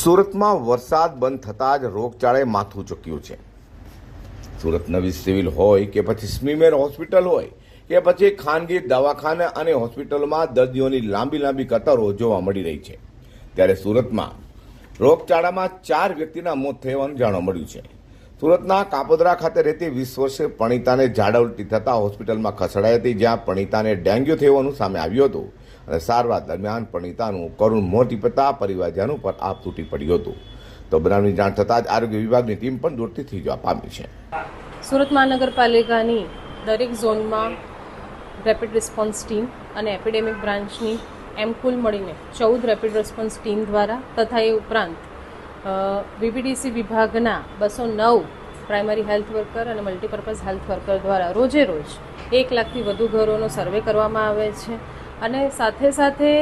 સુરતમાં વરસાદ બંધ થતાં જ રોગચાળે માથું ચૂક્યું છે. સુરત નવી સિવિલ હોય કે પછી સ્મીમેર હોસ્પિટલ હોય કે પછી ખાનગી દવાખાના અને હોસ્પિટલોમાં દર્દીઓની લાંબી લાંબી કતારો જોવા મળી રહી છે. ત્યારે સુરતમાં રોગચાળામાં ચાર વ્યક્તિના મોત થયાનું જાણવા મળ્યું છે. સુરતના કાપોદરા ખાતે રહેતી વીસ વર્ષે પણિતાને ઝાડા ઉલટી થતાં હોસ્પિટલમાં ખસેડાઈ હતી, જ્યાં પણિતાને ડેન્ગ્યુ થવાનું સામે આવ્યું હતું. અને સારવાર દરમિયાન પ્રણીતાનું કરુણ મોત નીપજતા પરિવારજનો પર આપ તૂટી પડ્યું હતું. તો બનાવની જાણ થતાં જ આરોગ્ય વિભાગની ટીમ પણ દોડતી થઈ જવા પામી છે. સુરત મહાનગરપાલિકાની દરેક ઝોનમાં રેપિડ રિસ્પોન્સ ટીમ અને એપિડેમિક બ્રાન્ચની એમ કુલ મળીને ચૌદ રેપિડ રિસ્પોન્સ ટીમ દ્વારા તથા એ ઉપરાંત વીપીડીસી વિભાગના બસો નવ પ્રાઇમરી હેલ્થ વર્કર અને મલ્ટીપર્પઝ હેલ્થ વર્કર દ્વારા રોજે રોજ એક લાખથી વધુ ઘરોનો સર્વે કરવામાં આવે છે. અને સાથે સાથે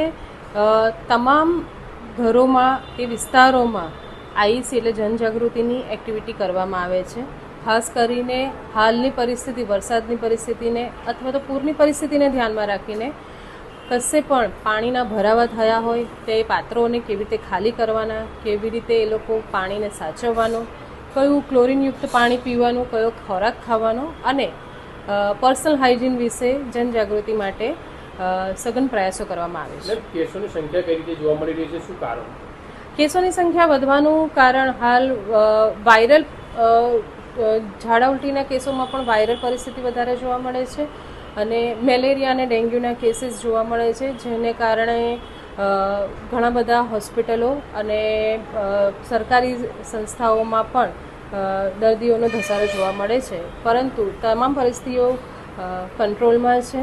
તમામ ઘરોમાં કે વિસ્તારોમાં આઈસી એટલે જનજાગૃતિની એક્ટિવિટી કરવામાં આવે છે. ખાસ કરીને હાલની પરિસ્થિતિ, વરસાદની પરિસ્થિતિને અથવા તો પૂરની પરિસ્થિતિને ધ્યાનમાં રાખીને કશે પણ પાણીના ભરાવા થયા હોય, તે પાત્રોને કેવી રીતે ખાલી કરવાના, કેવી રીતે એ લોકો પાણીને સાચવવાનું, કયું ક્લોરીનયુક્ત પાણી પીવાનું, કયો ખોરાક ખાવાનો અને પર્સનલ હાઇજીન વિશે જનજાગૃતિ માટે સઘન પ્રયાસો કરવામાં આવે છે. કેસોની સંખ્યા કઈ રીતે જોવા મળી રહી છે? શું કારણ? કેસોની સંખ્યા વધવાનું કારણ હાલ વાયરલ ઝાડા ઉલટીના કેસોમાં પણ વાયરલ પરિસ્થિતિ વધારે જોવા મળે છે અને મેલેરિયા અને ડેન્ગ્યુના કેસીસ જોવા મળે છે જેને કારણે ઘણા બધા હોસ્પિટલો અને સરકારી સંસ્થાઓમાં પણ દર્દીઓનો ધસારો જોવા મળે છે. પરંતુ તમામ પરિસ્થિતિઓ કંટ્રોલમાં છે.